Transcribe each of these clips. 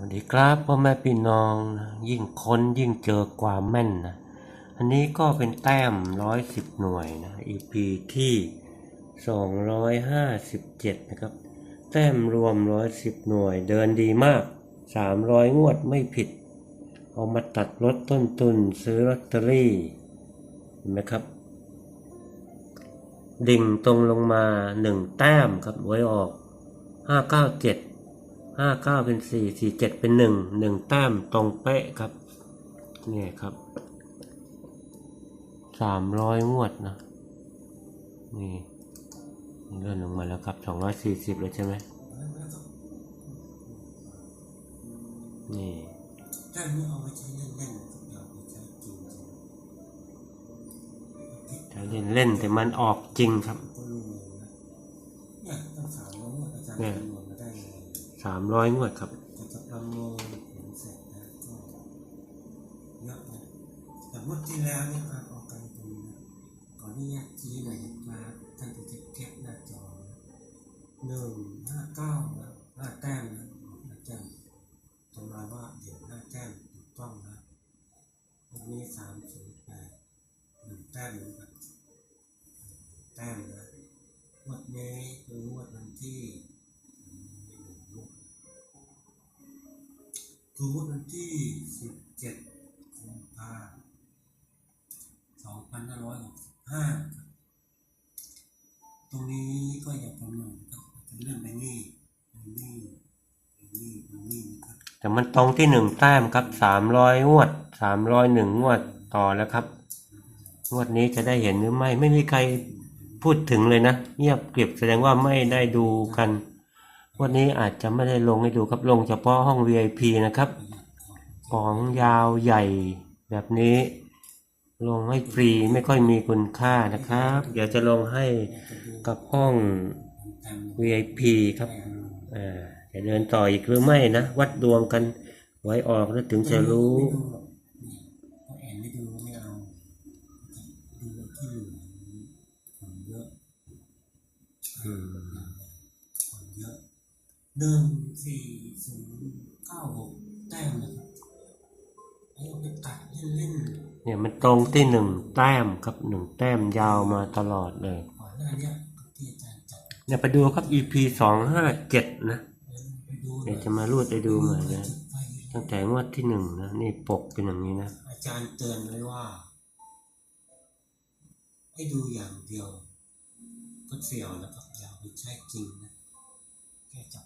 วัสดีครับพ่อแม่พี่น้องนะยิ่งค้นยิ่งเจอความแม่นนะอันนี้ก็เป็นแต้มร้อยสิบหน่วยนะ EP ที่สองร้อยห้าสิบเจ็ดนะครับ แต้มรวมร้อยสิบหน่วย เดินดีมากสามร้อยงวดไม่ผิด เอามาตัดลดต้นทุนซื้อลอตเตอรี่เห็นไหมครับ ดิ่งตรงลงมาหนึ่งแต้มครับไว้ออกห้าเก้าเจ็ด ห้าเก้าเป็นสี่สี่เจ็ดเป็นหนึ่งหนึ่งแต้มตรงเป๊ะครับเนี่ยครับสามร้อยงวดนะนี่เลื่อนลงมาแล้วครับสองร้อยสี่สิบเลยใช่ไหมนี่แต้มนี้เอาไว้ใช้เล่นๆนะครับอย่าเอาไปใช้จริงถ้เล่นเล่นแต่มันออกจริงครับเนี่ย สามร้อยงวดครับจะประมินผลเสร็จนะก็เยอะนะแต่เมื่อที่แล้วเนี่ยอะออกกันตรงนี้นะขออนุญาตชี้หน่อยนะครับท่านจะเก็บหน้าจอหนึ่งห้าเก้านะห้าแต้มนะห้าแต้มจะมาว่าเดี๋ยวห้าแต้มถูกต้องนะวันนี้สามศูนย์แปดหนึ่งแต้มนะครับแต้มนะวดนี้คืองวดวันที่ คือวันที่สิบเจ็ดกุมภาสองพันห้าร้อยหกสิบห้าตรงนี้ก็อย่าประเมินครับเป็นเรื่องไปนี่ไปนี่ไปนี่ไปนี่นะครับ แต่มันตรงที่หนึ่งแต้มครับ สามร้อยงวด สามร้อยหนึ่งงวดต่อแล้วครับ งวดนี้จะได้เห็นหรือไม่ ไม่มีใครพูดถึงเลยนะ เงียบเก็บแสดงว่าไม่ได้ดูกัน วันนี้อาจจะไม่ได้ลงให้ดูครับลงเฉพาะห้อง VIP นะครับ ของยาวใหญ่แบบนี้ ลงให้ฟรีไม่ค่อยมีคุณค่านะครับ เดี๋ยวจะลงให้กับห้อง VIP ครับอ่าจะเดินต่ออีกหรือไม่นะ วัดดวงกันไว้ออกแล้วถึงจะรู้ หนึ่งสี่ศูนย์เก้าหกแต้มนะครับให้เอาไปตัดเล่นเนี่ยมันตรงที่หนึ่งแต้มครับหนึ่งแต้มยาวมาตลอดเลยๆก่อนหน้าเนี้ยที่อาจารย์จัดเนี่ยไปดูครับ EP สองห้าเจ็ดนะไปดูหน่เดี๋อยวยจะมารูดไปดูหน่อยนะ ไปตั้งแต่งวดที่หนึ่งนะนี่ปกเป็นอย่างนี้นะ อาจารย์เตือนไว้ว่า ให้ดูอย่างเดียว ก็เสียวนะครับอย่าไปใช้จริงนะแค่จับจับ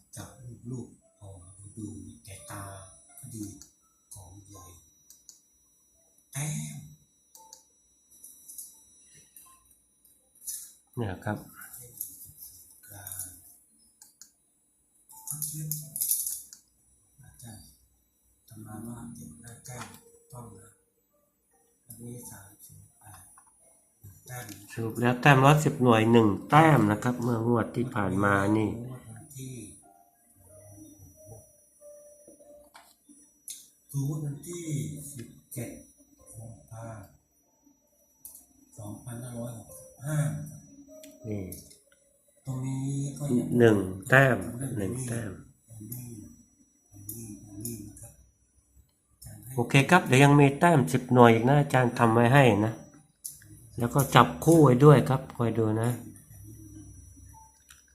รูปรูปๆพอดูแต่ตาก็ดีของใหญ่แต้มเนี่ยครับกลางก็เทียบอาจารย์ทำมาว่าเก็บหน้าแก้มต้องนะอันนี้สามสิบแปดหนึ่งแต้มสรุปแล้วแต้มร้อยสิบหน่วยหนึ่งแต้มนะครับ เมื่องวดที่ผ่านมานี่ งวดวันที่คือวันที่สิบเจ็ดกุมภาสองพันห้าร้อยหกสิบห้านี่ตรงนี้ก็ยังหนึ่งแต้มหนึ่งแต้มอันนี้อันนี้อันนี้นะครับอาจารย์ให้โอเคครับเดี๋ยวยังมีแต้มสิบหน่วยอีกนะอาจารย์ทำไว้ให้นะ แล้วก็จับคู่ไว้ด้วยครับคอยดูนะดู